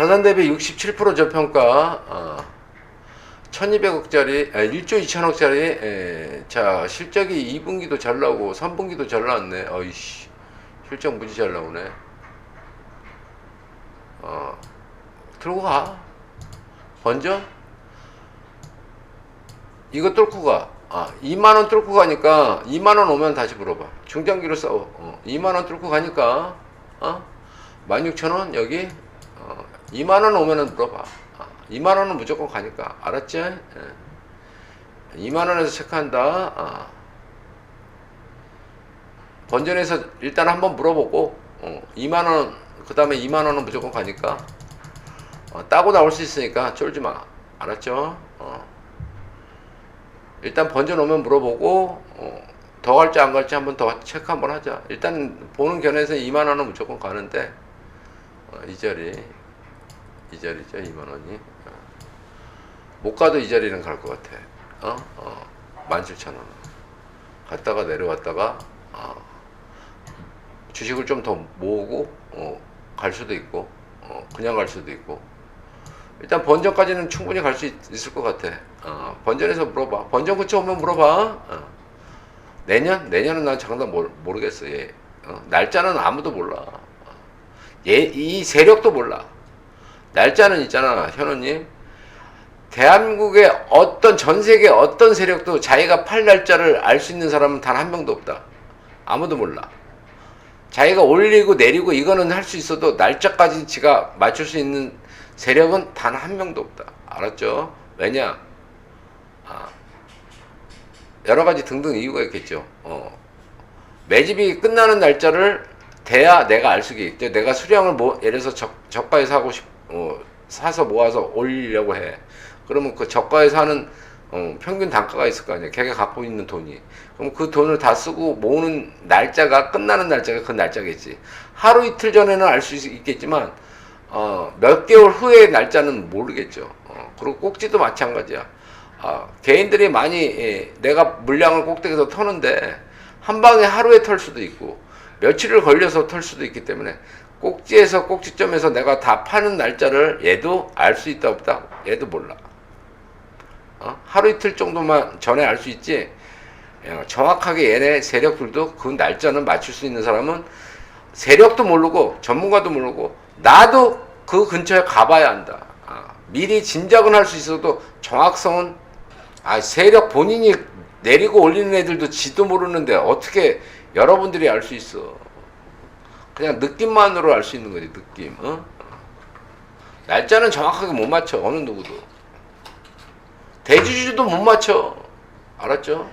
자산 대비 67% 저평가, 어, 1200억짜리, 1조 2천억짜리, 에, 자, 실적이 2분기도 잘 나오고 3분기도 잘 나왔네. 어이씨, 실적 무지 잘 나오네. 어, 들고 가. 번져? 이거 뚫고 가. 아, 2만원 뚫고 가니까 2만원 오면 다시 물어봐. 중장기로 싸워. 어, 2만원 뚫고 가니까, 어? 16,000원 여기, 어, 2만원 오면은 물어봐. 아, 2만원은 무조건 가니까. 알았지? 예. 2만원에서 체크한다. 아. 번전에서 일단 한번 물어보고, 어, 2만원, 그 다음에 2만원은 무조건 가니까, 어, 따고 나올 수 있으니까 쫄지 마. 알았죠? 어. 일단 번져 놓으면 물어보고 어, 더 갈지 안 갈지 한번 더 체크 한번 하자. 일단 보는 견해에서 2만 원은 무조건 가는데 어, 이 자리 이 자리죠 2만 원이 어. 못 가도 이 자리는 갈 것 같아. 어? 어. 17,000원. 갔다가 내려왔다가 어. 주식을 좀 더 모으고 어, 갈 수도 있고 어, 그냥 갈 수도 있고 일단 번전까지는 충분히 갈 수 있을 것 같아. 어, 번전에서 물어봐. 번전 근처 오면 물어봐. 어. 내년? 내년은 난 장담 모르, 모르겠어. 얘. 어, 날짜는 아무도 몰라. 어. 얘, 이 세력도 몰라. 날짜는 있잖아, 현우님. 대한민국의 어떤 전 세계 어떤 세력도 자기가 팔 날짜를 알 수 있는 사람은 단 한 명도 없다. 아무도 몰라. 자기가 올리고 내리고 이거는 할 수 있어도 날짜까지 지가 맞출 수 있는 세력은 단 한 명도 없다. 알았죠? 왜냐? 아, 여러 가지 등등 이유가 있겠죠. 어. 매집이 끝나는 날짜를 돼야 내가 알 수 있겠죠. 내가 수량을 뭐, 예를 들어서 저, 저가에 사고 싶, 어, 사서 모아서 올리려고 해. 그러면 그 저가에 사는 어, 평균 단가가 있을 거 아니야. 걔가 갖고 있는 돈이. 그럼 그 돈을 다 쓰고 모으는 날짜가 끝나는 날짜가 그 날짜겠지. 하루 이틀 전에는 알 수 있겠지만 어, 몇 개월 후의 날짜는 모르겠죠. 어, 그리고 꼭지도 마찬가지야. 아, 개인들이 많이 예, 내가 물량을 꼭대기에서 터는데 한 방에 하루에 털 수도 있고 며칠을 걸려서 털 수도 있기 때문에 꼭지에서 꼭지점에서 내가 다 파는 날짜를 얘도 알 수 있다 없다 얘도 몰라. 어? 하루 이틀 정도만 전에 알 수 있지 어, 정확하게 얘네 세력들도 그 날짜는 맞출 수 있는 사람은 세력도 모르고 전문가도 모르고 나도 그 근처에 가봐야 한다. 아, 미리 짐작은 할 수 있어도 정확성은 아, 세력 본인이 내리고 올리는 애들도 지도 모르는데 어떻게 여러분들이 알 수 있어? 그냥 느낌만으로 알 수 있는 거지 느낌. 어? 날짜는 정확하게 못 맞춰 어느 누구도. 대주주도 못 맞춰. 알았죠?